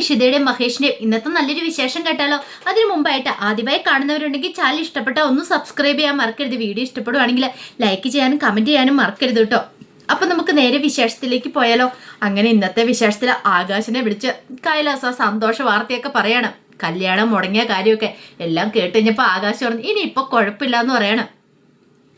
ഇഷിതയുടെയും മഹേഷിന്റെയും ഇന്നത്തെ നല്ലൊരു വിശേഷം കേട്ടാലോ? അതിനു മുമ്പായിട്ട് ആദ്യമായി കാണുന്നവരുണ്ടെങ്കിൽ ചാനൽ ഇഷ്ടപ്പെട്ട ഒന്ന് സബ്സ്ക്രൈബ് ചെയ്യാൻ മറക്കരുത്. വീഡിയോ ഇഷ്ടപ്പെടുവാണെങ്കിൽ ലൈക്ക് ചെയ്യാനും കമന്റ് ചെയ്യാനും മറക്കരുത് കേട്ടോ. അപ്പൊ നമുക്ക് നേരെ വിശേഷത്തിലേക്ക് പോയാലോ? അങ്ങനെ ഇന്നത്തെ വിശേഷത്തിൽ ആകാശനെ വിളിച്ച് കൈലാസ സന്തോഷ വാർത്തയൊക്കെ പറയാണ്. കല്യാണം മുടങ്ങിയ കാര്യമൊക്കെ എല്ലാം കേട്ട് കഴിഞ്ഞപ്പോൾ ആകാശം പറഞ്ഞു ഇനി ഇപ്പൊ കുഴപ്പമില്ല എന്ന് പറയണം.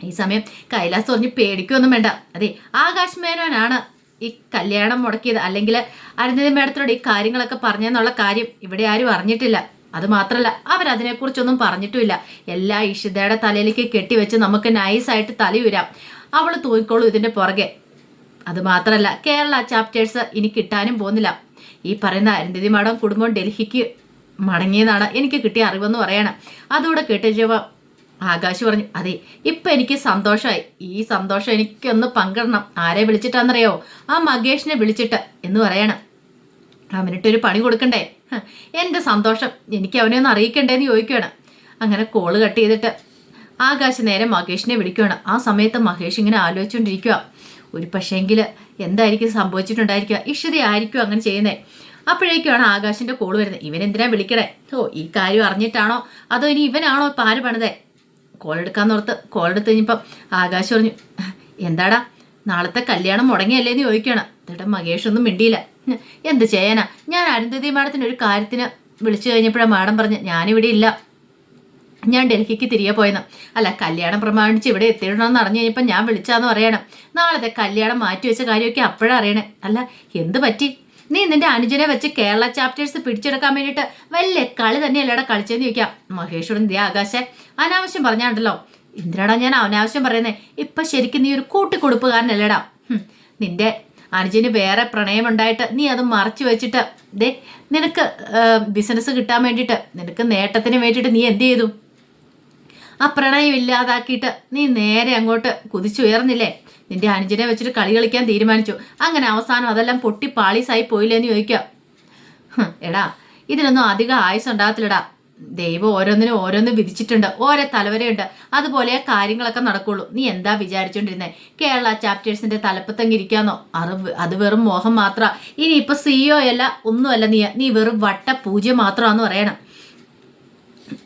ഈ സമയം കൈലാസ് പറഞ്ഞ് പേടിക്കൊന്നും വേണ്ട. അതെ ആകാശ് മേനോനാണ് ഈ കല്യാണം മുടക്കിയത് അല്ലെങ്കിൽ അരുന്ധതി മേഡത്തിനോട് ഈ കാര്യങ്ങളൊക്കെ പറഞ്ഞെന്നുള്ള കാര്യം ഇവിടെ ആരും അറിഞ്ഞിട്ടില്ല. അത് മാത്രമല്ല അവരതിനെക്കുറിച്ചൊന്നും പറഞ്ഞിട്ടുമില്ല. എല്ലാ ഇഷിതയുടെ തലയിലേക്ക് കെട്ടിവെച്ച് നമുക്ക് നൈസായിട്ട് തലയുരാം അവൾ തൂങ്ങിക്കോളൂ ഇതിന്റെ പുറകെ. അത് മാത്രമല്ല കേരള ചാപ്റ്റേഴ്സ് ഇനി കിട്ടാനും പോകുന്നില്ല. ഈ പറയുന്ന അരുന്ധതി മാഡം കുടുംബം ഡൽഹിക്ക് മടങ്ങിയതാണ് എനിക്ക് കിട്ടിയ അറിവെന്ന് പറയണം. അതുകൂടെ കേട്ടുകഴിഞ്ഞപ്പോൾ ആകാശ് പറഞ്ഞു അതെ ഇപ്പൊ എനിക്ക് സന്തോഷമായി ഈ സന്തോഷം എനിക്കൊന്ന് പങ്കിടണം. ആരെ വിളിച്ചിട്ടാന്നറിയോ? ആ മകേഷിനെ വിളിച്ചിട്ട് എന്ന് പറയണം. അവനിട്ടൊരു പണി കൊടുക്കണ്ടേ? എന്റെ സന്തോഷം. എനിക്ക് അവനെ ഒന്ന് അറിയിക്കണ്ടേന്ന് ചോദിക്കുകയാണ് അങ്ങനെ കോൾ കട്ട് ചെയ്തിട്ട് ആകാശ് നേരെ മഹേഷിനെ വിളിക്കുകയാണ് ആ സമയത്ത് മഹേഷ് ഇങ്ങനെ ആലോചിച്ചുകൊണ്ടിരിക്കുക ഒരു പക്ഷേങ്കിൽ എന്തായിരിക്കും സംഭവിച്ചിട്ടുണ്ടായിരിക്കുക? ഇഷിത ആയിരിക്കും അങ്ങനെ ചെയ്യുന്നത് അപ്പോഴേക്കാണ് ആകാശിന്റെ കോൾ വരുന്നത്. ഇവനെന്തിനാ വിളിക്കണേ? ഓ ഈ കാര്യം അറിഞ്ഞിട്ടാണോ? അതോ ഇനി ഇവനാണോ ഇപ്പം ആര് പണിതേ? കോൾ എടുക്കാന്നോർത്ത് കോൾ എടുത്ത് കഴിഞ്ഞപ്പം ആകാശ് പറഞ്ഞു എന്താടാ നാളത്തെ കല്യാണം മുടങ്ങിയല്ലേന്ന് ചോദിക്കണം എന്നിട്ട് മകേഷ് ഒന്നും മിണ്ടിയില്ല. എന്ത് ചെയ്യാനാ? ഞാൻ അരുന്ധതി മാഡത്തിന് ഒരു കാര്യത്തിന് വിളിച്ചു കഴിഞ്ഞപ്പോഴാണ് മാഡം പറഞ്ഞ് ഞാനിവിടെ ഇല്ല. ഞാൻ ഡൽഹിക്ക് തിരികെ പോയെന്ന്. അല്ല കല്യാണം പ്രമാണിച്ച് ഇവിടെ എത്തിയിടണമെന്ന് അറിഞ്ഞു കഴിഞ്ഞപ്പോൾ ഞാൻ വിളിച്ചാന്ന് പറയണം. നാളത്തെ കല്യാണം മാറ്റി വെച്ച കാര്യമൊക്കെ അപ്പോഴാണ് അറിയണേ. അല്ല എന്ത് പറ്റി? നീ നിന്റെ അനുജനെ വെച്ച് കേരള ചാപ്റ്റേഴ്സ് പിടിച്ചെടുക്കാൻ വേണ്ടിയിട്ട് വലിയ കളി തന്നെയല്ലേടാ കളിച്ചെന്ന് ചോദിക്കാം. മഹേശ്വരൻ ദേ ആകാശെ. അനാവശ്യം പറഞ്ഞാണ്ടല്ലോ. എന്തിനാടാ ഞാൻ അനാവശ്യം പറയുന്നേ. ഇപ്പൊ ശരിക്കും നീ ഒരു കൂട്ടിക്കൊടുപ്പുകാരനല്ലേടാ നിന്റെ അനുജന് വേറെ പ്രണയമുണ്ടായിട്ട് നീ അത് മറച്ചു വെച്ചിട്ട് ദേ നിനക്ക് ബിസിനസ് കിട്ടാൻ വേണ്ടിയിട്ട് നിനക്ക് നേട്ടത്തിന് വേണ്ടിയിട്ട് നീ എന്ത് ചെയ്തു? ആ പ്രണയം ഇല്ലാതാക്കിയിട്ട് നീ നേരെ അങ്ങോട്ട് കുതിച്ചുയർന്നില്ലേ? നിന്റെ അനുജനെ വെച്ചിട്ട് കളി കളിക്കാൻ തീരുമാനിച്ചു. അങ്ങനെ അവസാനം അതെല്ലാം പൊട്ടി പാളീസായി പോയില്ലേന്ന് ചോദിക്കാം. എടാ ഇതിനൊന്നും അധികം ആയുസ് ഉണ്ടാകത്തില്ലടാ. ദൈവം ഓരോന്നിനും ഓരോന്ന് വിധിച്ചിട്ടുണ്ട്. ഓരോ തലവരെയുണ്ട്. അതുപോലെ കാര്യങ്ങളൊക്കെ നടക്കുള്ളൂ. നീ എന്താ വിചാരിച്ചോണ്ടിരുന്നെ? കേരള ചാപ്റ്റേഴ്സിന്റെ തലപ്പത്തങ്ങി ഇരിക്കാന്നോ? വെ- അത് വെറും മോഹം മാത്ര. ഇനി ഇപ്പൊ സിഇഒ അല്ല ഒന്നുമല്ല നീ. നീ വെറും വട്ട പൂജ്യം മാത്രമാന്ന് പറയണം.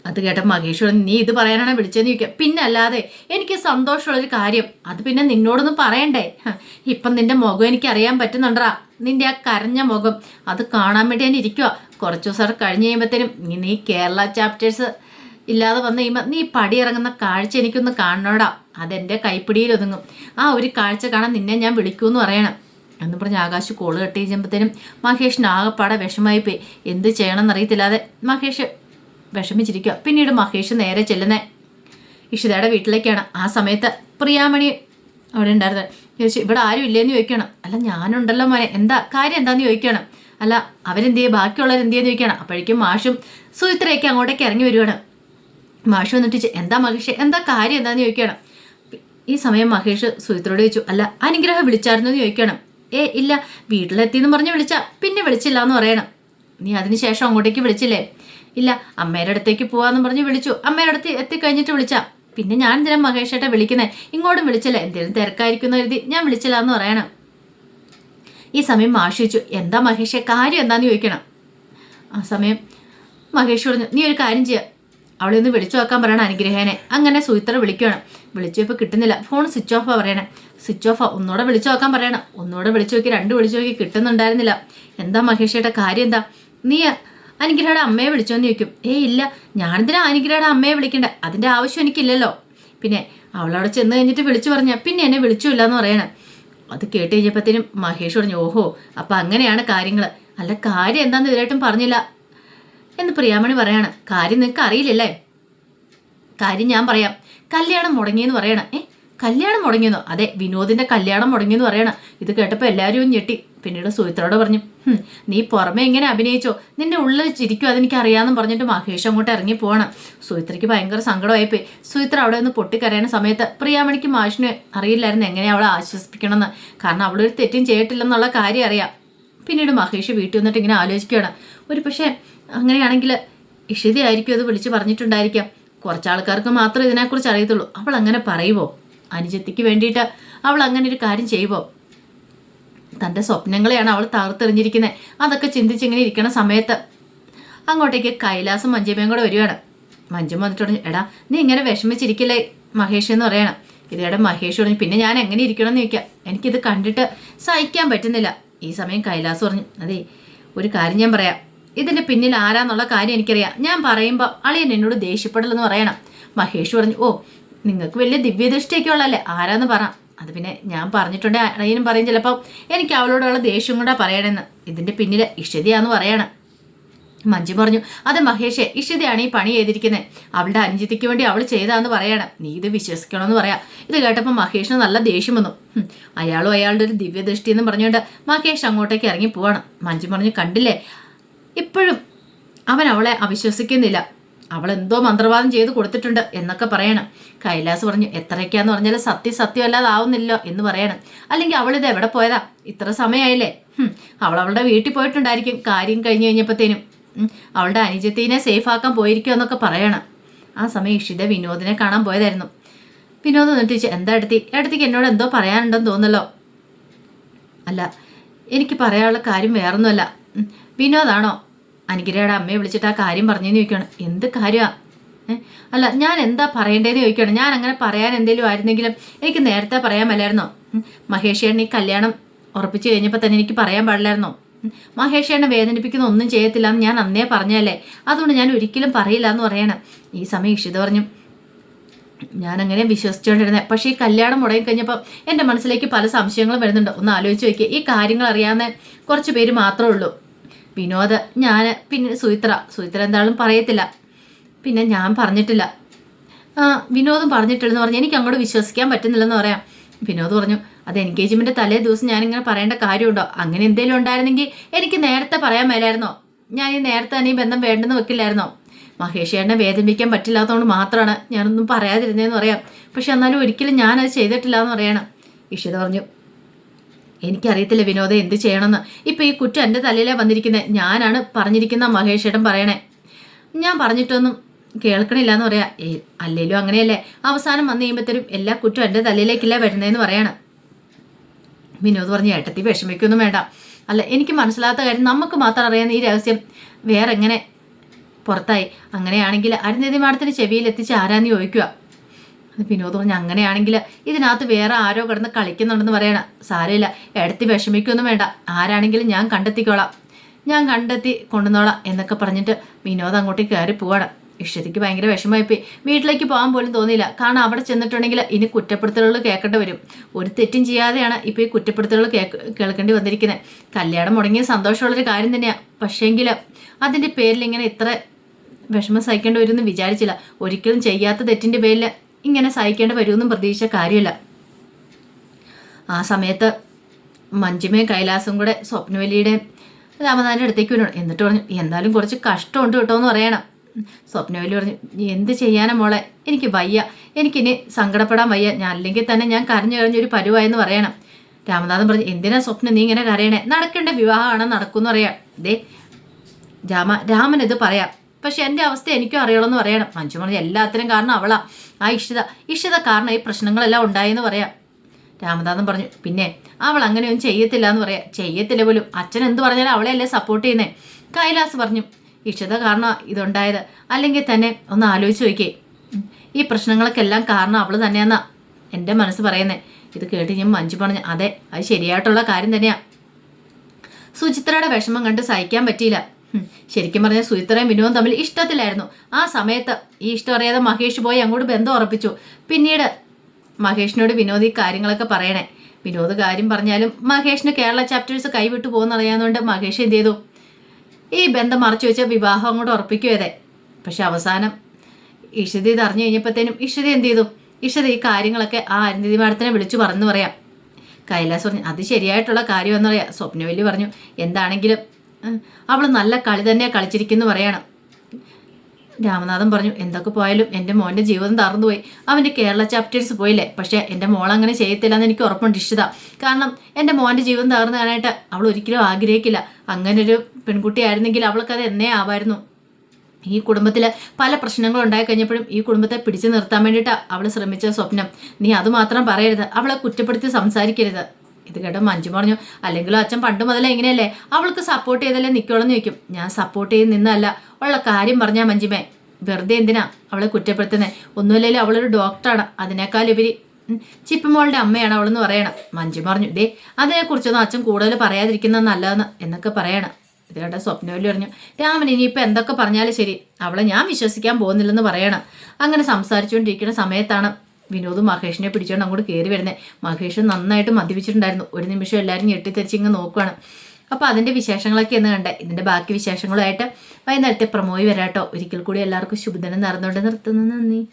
അത് കേട്ട മഹേശ്വരൻ നീ ഇത് പറയാനാണ് വിളിച്ചതെന്ന് ചോദിക്കുക പിന്നെ അല്ലാതെ എനിക്ക് സന്തോഷമുള്ളൊരു കാര്യം അത് പിന്നെ നിന്നോടൊന്നും പറയണ്ടേ? ഇപ്പം നിന്റെ മുഖം എനിക്ക് അറിയാൻ പറ്റുന്നുണ്ടാ നിന്റെ ആ കരഞ്ഞ മുഖം അത് കാണാൻ വേണ്ടി ഞാൻ ഇരിക്കുക കുറച്ച് ദിവസം കഴിഞ്ഞ് കഴിയുമ്പോഴത്തേനും നീ- കേരള ചാപ്റ്റേഴ്സ് ഇല്ലാതെ വന്നു കഴിയുമ്പോൾ നീ പടിയിറങ്ങുന്ന കാഴ്ച എനിക്കൊന്ന് കാണണോടാ. അതെന്റെ കൈപ്പിടിയിൽ ഒതുങ്ങും. ആ ഒരു കാഴ്ച കാണാൻ നിന്നെ ഞാൻ വിളിക്കുമെന്ന് പറയണം. എന്ന് പറഞ്ഞ് ആകാശ് കോൾ കെട്ടി കഴിയുമ്പോഴത്തേനും മഹേഷിന് ആകെപ്പാടെ വിഷമായി പോയി എന്ത് ചെയ്യണമെന്ന് അറിയത്തില്ലാതെ? മഹേഷ് വിഷമിച്ചിരിക്കുക. പിന്നീട് മഹേഷ് നേരെ ചെല്ലുന്നേ. ഇഷിതയുടെ വീട്ടിലേക്കാണ്. ആ സമയത്ത് പ്രിയാമണി അവിടെ ഉണ്ടായിരുന്നത് ചോദിച്ചു ഇവിടെ ആരും ഇല്ലേന്ന് ചോദിക്കണം. അല്ല ഞാനുണ്ടല്ലോ മോനെ. എന്താ? കാര്യം എന്താന്ന് ചോദിക്കണം. അല്ല അവരെന്ത് ചെയ്യും? ബാക്കിയുള്ളവർ എന്ത് ചെയ്യുന്നു ചോദിക്കണം. അപ്പോഴേക്കും മാഷും സുചിത്രയൊക്കെ അങ്ങോട്ടേക്ക് ഇറങ്ങി വരുവാണ് മാഷ് വന്നിട്ട് എന്താ മഹേഷ്? എന്താ കാര്യം എന്താന്ന് ചോദിക്കണം? ഈ സമയം മഹേഷ് സുചിത്രയോട് ചോദിച്ചു അല്ല അനുഗ്രഹം വിളിച്ചായിരുന്നു എന്ന് ചോദിക്കണം. ഏ ഇല്ല. വീട്ടിലെത്തിയെന്ന് പറഞ്ഞ് വിളിച്ച. പിന്നെ വിളിച്ചില്ല എന്ന് പറയണം. നീ അതിനുശേഷം അങ്ങോട്ടേക്ക് വിളിച്ചില്ലേ? ഇല്ല അമ്മയുടെ അടുത്തേക്ക് പോവാന്ന് പറഞ്ഞ് വിളിച്ചു. അമ്മയുടെ അടുത്ത് എത്തിക്കഴിഞ്ഞിട്ട് വിളിച്ചാ. പിന്നെ ഞാൻ എന്തിനാ മഹേഷേട്ടെ വിളിക്കുന്നേ? ഇങ്ങോട്ടും വിളിച്ചല്ലേ? എന്തെങ്കിലും തിരക്കായിരിക്കുന്ന കരുതി ഞാൻ വിളിച്ചില്ല എന്ന് പറയണം. ഈ സമയം ചോദിച്ചു എന്താ മഹേഷ് കാര്യം എന്താന്ന് ചോദിക്കണം? ആ സമയം മഹേഷ് പറഞ്ഞു നീ ഒരു കാര്യം ചെയ്യുക അവളെ ഒന്ന് വിളിച്ചു നോക്കാൻ പറയണം അനുഗ്രഹേനെ. അങ്ങനെ സുഹിത്ര വിളിക്കണം വിളിച്ചു ഇപ്പോൾ കിട്ടുന്നില്ല. ഫോൺ സ്വിച്ച് ഓഫാ പറയണേ. സ്വിച്ച് ഓഫാ. ഒന്നുകൂടെ വിളിച്ചു നോക്കാൻ പറയണം. ഒന്നുകൂടെ വിളിച്ചു നോക്കി രണ്ട് വിളിച്ചു നോക്കി കിട്ടുന്നുണ്ടായിരുന്നില്ല. എന്താ മഹേഷയുടെ കാര്യം എന്താ? നീ അനുഗ്രഹയുടെ അമ്മയെ വിളിച്ചോന്ന് ചോദിക്കും. ഏയ് ഇല്ല. ഞാനെന്തിനാ അനുഗ്രഹയുടെ അമ്മയെ വിളിക്കണ്ട? അതിന്റെ ആവശ്യം എനിക്കില്ലല്ലോ. പിന്നെ അവളവിടെ ചെന്ന് കഴിഞ്ഞിട്ട് വിളിച്ചു പറഞ്ഞ പിന്നെ എന്നെ വിളിച്ചില്ല എന്ന് പറയണം. അത് കേട്ട് കഴിഞ്ഞപ്പോഴത്തേനും മഹേഷ് പറഞ്ഞു ഓഹോ അപ്പം അങ്ങനെയാണ് കാര്യങ്ങൾ അല്ല കാര്യം എന്താണെന്ന് ഇതുവരായിട്ടും പറഞ്ഞില്ല. എന്ന് പ്രിയാമണി പറയാണ് കാര്യം നിങ്ങൾക്ക് അറിയില്ലല്ലേ? കാര്യം ഞാൻ പറയാം. കല്യാണം മുടങ്ങിയെന്ന് പറയണം. ഏ കല്യാണം മുടങ്ങിയെന്നോ? അതെ വിനോദിന്റെ കല്യാണം മുടങ്ങിയെന്ന് പറയണം. ഇത് കേട്ടപ്പോൾ എല്ലാവരും ഞെട്ടി. പിന്നീട് സുഹിത്രയോട് പറഞ്ഞു നീ പുറമെ എങ്ങനെ അഭിനയിച്ചോ? നിന്റെ ഉള്ളിൽ ചിരിക്കും അതെനിക്ക് അറിയാമെന്നും പറഞ്ഞിട്ട് മഹേഷ് അങ്ങോട്ട് ഇറങ്ങി പോകണം സുഹിത്രയ്ക്ക് ഭയങ്കര സങ്കടമായിപ്പോയി. സുഹിത്ര അവിടെ നിന്ന് പൊട്ടിക്കരയുന്ന സമയത്ത് പ്രിയാമണിക്ക് മാഷിനെ അറിയില്ലായിരുന്നു എങ്ങനെ അവളെ ആശ്വസിപ്പിക്കണമെന്ന്. കാരണം അവളൊരു തെറ്റും ചെയ്തിട്ടില്ലെന്നുള്ള കാര്യം അറിയാം. പിന്നീട് മഹേഷ് വീട്ടിൽ വന്നിട്ട് ഇങ്ങനെ ആലോചിക്കുകയാണ്. ഒരു പക്ഷേ അങ്ങനെയാണെങ്കിൽ ഇഷിതയായിരിക്കും അത് വിളിച്ച് പറഞ്ഞിട്ടുണ്ടായിരിക്കാം. കുറച്ച് ആൾക്കാർക്ക് മാത്രമേ ഇതിനെക്കുറിച്ച് അറിയത്തുള്ളൂ. അവൾ അങ്ങനെ പറയുമോ അനുജത്തിക്ക് വേണ്ടിയിട്ട് അവൾ അങ്ങനെ ഒരു കാര്യം ചെയ്യുമോ തന്റെ സ്വപ്നങ്ങളെയാണ് അവൾ തകർത്തെറിഞ്ഞിരിക്കുന്നത് അതൊക്കെ ചിന്തിച്ചിങ്ങനെ ഇരിക്കണ സമയത്ത് അങ്ങോട്ടേക്ക് കൈലാസം മഞ്ജുമയും കൂടെ വരികയാണ്. മഞ്ജു വന്നിട്ട് എടാ നീ ഇങ്ങനെ വിഷമിച്ചിരിക്കില്ലേ? മഹേഷ് എന്ന് പറയണം. ഇതേടെ മഹേഷ് പറഞ്ഞു പിന്നെ ഞാൻ എങ്ങനെ ഇരിക്കണം എന്ന് ചോദിക്കാം. എനിക്കിത് കണ്ടിട്ട് സഹിക്കാൻ പറ്റുന്നില്ല. ഈ സമയം കൈലാസ് പറഞ്ഞു അതെ ഒരു കാര്യം ഞാൻ പറയാം. ഇതിന്റെ പിന്നിൽ ആരാന്നുള്ള കാര്യം എനിക്കറിയാം. ഞാൻ പറയുമ്പോൾ അളിയൻ എന്നോട് ദേഷ്യപ്പെടലെന്ന് പറയണം. മഹേഷ് പറഞ്ഞു ഓ നിങ്ങൾക്ക് വലിയ ദിവ്യദൃഷ്ടിയൊക്കെ ഉള്ളല്ലേ ആരാന്ന് പറ. അത് പിന്നെ ഞാൻ പറഞ്ഞിട്ടുണ്ട് അനിയനും പറയും ചിലപ്പോൾ എനിക്ക് അവളോടുള്ള ദേഷ്യം കൂടെ പറയണമെന്ന് ഇതിന്റെ പിന്നിൽ ഇഷ്ടതയാന്ന് പറയണം. മഞ്ജു പറഞ്ഞു അത് മഹേഷെ ഇഷിതയാണ് ഈ പണി ചെയ്തിരിക്കുന്നത് അവളുടെ അനുജിത്തിക്ക് വേണ്ടി അവൾ ചെയ്താന്ന് പറയണം. നീ ഇത് വിശ്വസിക്കണമെന്ന് പറയാം. ഇത് കേട്ടപ്പോൾ മഹേഷിന് നല്ല ദേഷ്യം വന്നു. അയാളും അയാളുടെ ഒരു ദിവ്യദൃഷ്ടി എന്ന് പറഞ്ഞുകൊണ്ട് മഹേഷ് അങ്ങോട്ടേക്ക് ഇറങ്ങി പോവാണ്. മഞ്ജു പറഞ്ഞു കണ്ടില്ലേ? ഇപ്പോഴും അവൻ അവളെ അവിശ്വസിക്കുന്നില്ല. അവൾ എന്തോ മന്ത്രവാദം ചെയ്ത് കൊടുത്തിട്ടുണ്ട് എന്നൊക്കെ പറയണം. കൈലാസ് പറഞ്ഞു എത്രയൊക്കെയാന്ന് പറഞ്ഞാൽ സത്യം സത്യമല്ലാതെ ആവുന്നില്ലോ എന്ന് പറയണം. അല്ലെങ്കിൽ അവൾ ഇത് എവിടെ പോയതാ? ഇത്ര സമയമായില്ലേ അവൾ അവളുടെ വീട്ടിൽ പോയിട്ടുണ്ടായിരിക്കും. കാര്യം കഴിഞ്ഞ് കഴിഞ്ഞപ്പോഴത്തേനും അവളുടെ അനുജത്തിനെ സേഫ് ആക്കാൻ പോയിരിക്കും എന്നൊക്കെ പറയണം. ആ സമയം ഇഷിത വിനോദിനെ കാണാൻ പോയതായിരുന്നു. വിനോദ് എന്നിട്ട് ചോദിച്ചു എന്താ എടുത്തി? എടുത്തിക്ക് എന്നോട് എന്തോ പറയാനുണ്ടെന്ന് തോന്നല്ലോ അല്ല എനിക്ക് പറയാനുള്ള കാര്യം വേറൊന്നുമല്ല. വിനോദാണോ? അനുഗ്രഹയുടെ അമ്മയെ വിളിച്ചിട്ട് ആ കാര്യം പറഞ്ഞെന്ന് ചോദിക്കുകയാണ്. എന്ത് കാര്യമാണ് അല്ല ഞാൻ എന്താ പറയേണ്ടതെന്ന് ചോദിക്കുകയാണ്. ഞാൻ അങ്ങനെ പറയാൻ എന്തെങ്കിലും ആയിരുന്നെങ്കിലും എനിക്ക് നേരത്തെ പറയാൻ മേലായിരുന്നോ? ഉം, മഹേഷ് ചേട്ടൻ ഈ കല്യാണം ഉറപ്പിച്ചു കഴിഞ്ഞപ്പോൾ തന്നെ എനിക്ക് പറയാൻ പാടില്ലായിരുന്നോ? ഉം, മഹേഷ് ചേട്ടനെ വേദനിപ്പിക്കുന്ന ഒന്നും ചെയ്യത്തില്ല എന്ന് ഞാൻ അന്നേ പറഞ്ഞല്ലേ അതുകൊണ്ട് ഞാൻ ഒരിക്കലും പറയില്ല എന്ന് പറയണം. ഈ സമയം ഇഷിത പറഞ്ഞു. ഞാൻ അങ്ങനെ വിശ്വസിച്ചുകൊണ്ടിരുന്നത് പക്ഷേ ഈ കല്യാണം മുടങ്ങി കഴിഞ്ഞപ്പോൾ എന്റെ മനസ്സിലേക്ക് പല സംശയങ്ങളും വരുന്നുണ്ട്. ഒന്ന് ആലോചിച്ച് നോക്കിയാൽ ഈ കാര്യങ്ങൾ അറിയാവുന്ന കുറച്ച് പേര് മാത്രമേ ഉള്ളൂ. വിനോദ് ഞാൻ പിന്നെ സുയിത്ര സുയിത്ര എന്താളും പറയത്തില്ല. പിന്നെ ഞാൻ പറഞ്ഞിട്ടില്ല. വിനോദും പറഞ്ഞിട്ടില്ലെന്ന് പറഞ്ഞു. എനിക്ക് അങ്ങോട്ട് വിശ്വസിക്കാൻ പറ്റുന്നില്ലെന്ന് പറയാം. വിനോദ് പറഞ്ഞു അത് എൻഗേജ്മെന്റ് തലേ ദിവസം ഞാനിങ്ങനെ പറയേണ്ട കാര്യമുണ്ടോ? അങ്ങനെ എന്തെങ്കിലും ഉണ്ടായിരുന്നെങ്കിൽ എനിക്ക് നേരത്തെ പറയാൻ മേലായിരുന്നോ? ഞാൻ ഈ നേരത്തെ തന്നെ ഈ ബന്ധം വേണ്ടെന്ന് വെക്കില്ലായിരുന്നോ? മഹേഷ് ചേട്ടനെ വേദനിപ്പിക്കാൻ പറ്റില്ലാത്തതുകൊണ്ട് മാത്രമാണ് ഞാനൊന്നും പറയാതിരുന്നതെന്ന് പറയാം. പക്ഷെ എന്നാലും ഒരിക്കലും ഞാനത് ചെയ്തിട്ടില്ല എന്ന് പറയണം. ഇഷിത പറഞ്ഞു എനിക്കറിയത്തില്ല വിനോദ എന്ത് ചെയ്യണമെന്ന്. ഇപ്പൊ ഈ കുറ്റം എന്റെ തലയിലേ വന്നിരിക്കുന്നത് ഞാനാണ് പറഞ്ഞിരിക്കുന്ന മഹേഷ് പറയണേ. ഞാൻ പറഞ്ഞിട്ടൊന്നും കേൾക്കണില്ല എന്ന് പറയാ അല്ലേലും അങ്ങനെയല്ലേ? അവസാനം വന്നു കഴിയുമ്പോഴത്തേനും എല്ലാ കുറ്റവും എന്റെ തലയിലേക്കില്ല വരുന്നതെന്ന് പറയാണ്. വിനോദ് പറഞ്ഞു ഏട്ടത്തി വിഷമിക്കൊന്നും വേണ്ട. അല്ല എനിക്ക് മനസ്സിലാത്ത കാര്യം നമുക്ക് മാത്രം അറിയാവുന്ന ഈ രഹസ്യം വേറെ എങ്ങനെ പുറത്തായി. അങ്ങനെയാണെങ്കിൽ അരുന്ധതി മാഡത്തിന് ചെവിയിൽ എത്തിച്ച് ആരാന്ന് ചോദിക്കുക. വിനോദ് പറഞ്ഞു അങ്ങനെയാണെങ്കിൽ ഇതിനകത്ത് വേറെ ആരോ കിടന്ന് കളിക്കുന്നുണ്ടെന്ന് പറയണ സാരമില്ല. എടുത്തി വിഷമിക്കൊന്നും വേണ്ട. ആരാണെങ്കിലും ഞാൻ കണ്ടെത്തിക്കോളാം. ഞാൻ കണ്ടെത്തി കൊണ്ടുവന്നോളാം എന്നൊക്കെ പറഞ്ഞിട്ട് വിനോദ് അങ്ങോട്ടേക്ക് കയറി പോവാണ്. ഇഷ്ടത്തിക്ക് ഭയങ്കര വിഷമമായിപ്പോയി. വീട്ടിലേക്ക് പോകാൻ പോലും തോന്നിയില്ല. കാരണം അവിടെ ചെന്നിട്ടുണ്ടെങ്കിൽ ഇനി കുറ്റപ്പെടുത്തലുകൾ കേൾക്കേണ്ടി വരും. ഒരു തെറ്റും ചെയ്യാതെയാണ് ഇപ്പോൾ ഈ കുറ്റപ്പെടുത്തലുകൾ കേൾക്കേണ്ടി വന്നിരിക്കുന്നത്. കല്യാണം മുടങ്ങിയ സന്തോഷമുള്ളൊരു കാര്യം തന്നെയാണ് പക്ഷേങ്കിൽ അതിന്റെ പേരിൽ ഇങ്ങനെ ഇത്ര വിഷമം സഹിക്കേണ്ടി വരുമെന്ന് വിചാരിച്ചില്ല. ഒരിക്കലും ചെയ്യാത്ത തെറ്റിന്റെ പേരിൽ ഇങ്ങനെ സഹിക്കേണ്ടി വരുമെന്നും പ്രതീക്ഷിച്ച കാര്യമില്ല. ആ സമയത്ത് മഞ്ജുമയും കൈലാസും കൂടെ സ്വപ്നവലിയുടെയും രാമനാഥന്റെ അടുത്തേക്ക് വരണം എന്നിട്ട് പറഞ്ഞു എന്തായാലും കുറച്ച് കഷ്ടമുണ്ട് കേട്ടോ എന്ന് പറയണം. സ്വപ്നവലി പറഞ്ഞു എന്ത് ചെയ്യാനാ മോളെ? എനിക്ക് വയ്യ. എനിക്കിനി സങ്കടപ്പെടാൻ വയ്യ. ഞാൻ അല്ലെങ്കിൽ തന്നെ ഞാൻ കരഞ്ഞു കഴിഞ്ഞൊരു പരുവായെന്ന് പറയണം. രാമനാഥൻ പറഞ്ഞു എന്തിനാ സ്വപ്നം നീ ഇങ്ങനെ കരയണേ? നടക്കേണ്ട വിവാഹമാണ് നടക്കുമെന്ന് പറയാം ദേ രാമ രാമൻ ഇത് പറയാം. പക്ഷെ എന്റെ അവസ്ഥ എനിക്കും അറിയണമെന്ന് പറയണം. മഞ്ജു പറഞ്ഞ എല്ലാത്തിനും കാരണം അവളാ. ആ ഇഷിത ഇഷിത കാരണം ഈ പ്രശ്നങ്ങളെല്ലാം ഉണ്ടായെന്ന് പറയാം. രാമദാസൻ പറഞ്ഞു പിന്നെ അവൾ അങ്ങനെയൊന്നും ചെയ്യത്തില്ല എന്ന് പറയാം. ചെയ്യത്തില്ല പോലും. അച്ഛൻ എന്ത് പറഞ്ഞാലും അവളെയല്ലേ സപ്പോർട്ട് ചെയ്യുന്നേ. കൈലാസ് പറഞ്ഞു ഇഷിത കാരണം ഇതുണ്ടായത്. അല്ലെങ്കിൽ തന്നെ ഒന്ന് ആലോചിച്ച് നോക്കിയേ. ഈ പ്രശ്നങ്ങൾക്കെല്ലാം കാരണം അവൾ തന്നെയാന്നാ എന്റെ മനസ്സ് പറയുന്നേ. ഇത് കേട്ട് ഞാൻ മഞ്ജു പറഞ്ഞു അതെ അത് ശരിയായിട്ടുള്ള കാര്യം തന്നെയാണ് സുചിത്രയുടെ വിഷമം കണ്ട് സഹിക്കാൻ പറ്റിയില്ല. ശരിക്കും പറഞ്ഞാൽ സുചിത്രയും വിനുവും തമ്മിൽ ഇഷ്ടത്തിലായിരുന്നു. ആ സമയത്ത് ഈ ഇഷ്ടം അറിയാതെ മഹേഷ് പോയി അങ്ങോട്ട് ബന്ധം ഉറപ്പിച്ചു. പിന്നീട് മഹേഷിനോട് വിനോദ് ഈ കാര്യങ്ങളൊക്കെ പറയണേ. വിനോദ് കാര്യം പറഞ്ഞാലും മഹേഷിന് കേരള ചാപ്റ്റേഴ്സ് കൈവിട്ടു പോകുന്നറിയാവുന്നതുകൊണ്ട് മഹേഷ് എന്ത് ചെയ്തു? ഈ ബന്ധം മറച്ചു വെച്ച വിവാഹം അങ്ങോട്ട് ഉറപ്പിക്കുവതേ പക്ഷെ അവസാനം ഇഷതി ഇത് അറിഞ്ഞു കഴിഞ്ഞപ്പോഴത്തേനും ഇഷതി എന്ത് ചെയ്തു? ഇഷതി ഈ കാര്യങ്ങളൊക്കെ ആ അരുന്ധതി മാഡത്തിനെ വിളിച്ചു പറഞ്ഞു പറയാം. കൈലാസ് പറഞ്ഞു അത് ശരിയായിട്ടുള്ള കാര്യമെന്ന് പറയാം. സ്വപ്നവല്ലി പറഞ്ഞു എന്താണെങ്കിലും അവൾ നല്ല കളി തന്നെയാണ് കളിച്ചിരിക്കുന്നു പറയണം. രാമനാഥൻ പറഞ്ഞു എന്തൊക്കെ പോയാലും എന്റെ മോന്റെ ജീവിതം തറന്നുപോയി അവന്റെ കേരള ചാപ്റ്റേഴ്സ് പോയില്ലേ? പക്ഷേ എന്റെ മോൾ അങ്ങനെ ചെയ്യത്തില്ല എന്ന് എനിക്ക് ഉറപ്പുണ്ട് ഇഷ്ടത കാരണം എന്റെ മോന്റെ ജീവിതം തകർന്നു കാണാനായിട്ട് അവൾ ഒരിക്കലും ആഗ്രഹിക്കില്ല. അങ്ങനെ ഒരു പെൺകുട്ടിയായിരുന്നെങ്കിൽ അവൾക്കത് എന്നേ ആവായിരുന്നു. ഈ കുടുംബത്തിൽ പല പ്രശ്നങ്ങൾ ഉണ്ടായി കഴിഞ്ഞപ്പോഴും ഈ കുടുംബത്തെ പിടിച്ചു നിർത്താൻ വേണ്ടിയിട്ടാണ് അവൾ ശ്രമിച്ച സ്വപ്നം. നീ അതുമാത്രം പറയരുത്. അവളെ കുറ്റപ്പെടുത്തി സംസാരിക്കരുത്. ഇത് കേട്ടോ മഞ്ജു പറഞ്ഞു അല്ലെങ്കിലും അച്ഛൻ പണ്ട് മുതലേ ഇങ്ങനെയല്ലേ? അവൾക്ക് സപ്പോർട്ട് ചെയ്തല്ലേ നിൽക്കണമെന്ന് ചോദിക്കും. ഞാൻ സപ്പോർട്ട് ചെയ്ത് നിന്നല്ല ഉള്ള കാര്യം പറഞ്ഞാൽ മഞ്ജുമേ വെറുതെ എന്തിനാ അവളെ കുറ്റപ്പെടുത്തുന്നത് ഒന്നുമില്ലെങ്കിലും അവളൊരു ഡോക്ടറാണ് അതിനേക്കാൾ ഇവർ ഉം, ചിപ്പിമോളുടെ അമ്മയാണ് അവളെന്ന് പറയണം. മഞ്ജു പറഞ്ഞു ദേ അതിനെക്കുറിച്ചൊന്നും അച്ഛൻ കൂടുതൽ പറയാതിരിക്കുന്നത് നല്ലതെന്ന് എന്നൊക്കെ പറയണം. ഇത് കേട്ട സ്വപ്നവല്ലി പറഞ്ഞു. രാമൻ ഇനിയിപ്പോൾ എന്തൊക്കെ പറഞ്ഞാലും ശരി. അവളെ ഞാൻ വിശ്വസിക്കാൻ പോകുന്നില്ലെന്ന് പറയണം. അങ്ങനെ സംസാരിച്ചുകൊണ്ടിരിക്കുന്ന സമയത്താണ് വിനോദ് മഹേഷിനെ പിടിച്ചുകൊണ്ട് അങ്ങോട്ട് കയറി വരുന്നത് മഹേഷ് നന്നായിട്ട് മദ്യപിച്ചിട്ടുണ്ടായിരുന്നു. ഒരു നിമിഷം എല്ലാവരും ഞെട്ടിത്തെറിച്ച് ഇങ്ങ് നോക്കുവാണ്. അപ്പോൾ അതിന്റെ വിശേഷങ്ങളൊക്കെ എന്ന് കണ്ടേ. ഇതിന്റെ ബാക്കി വിശേഷങ്ങളുമായിട്ട് വൈകുന്നേരത്തെ പ്രമോയി വരാട്ടോ. ഒരിക്കൽ കൂടി എല്ലാവർക്കും ശുഭദിനം നടന്നുകൊണ്ട് നിർത്തുന്നു. നന്ദി.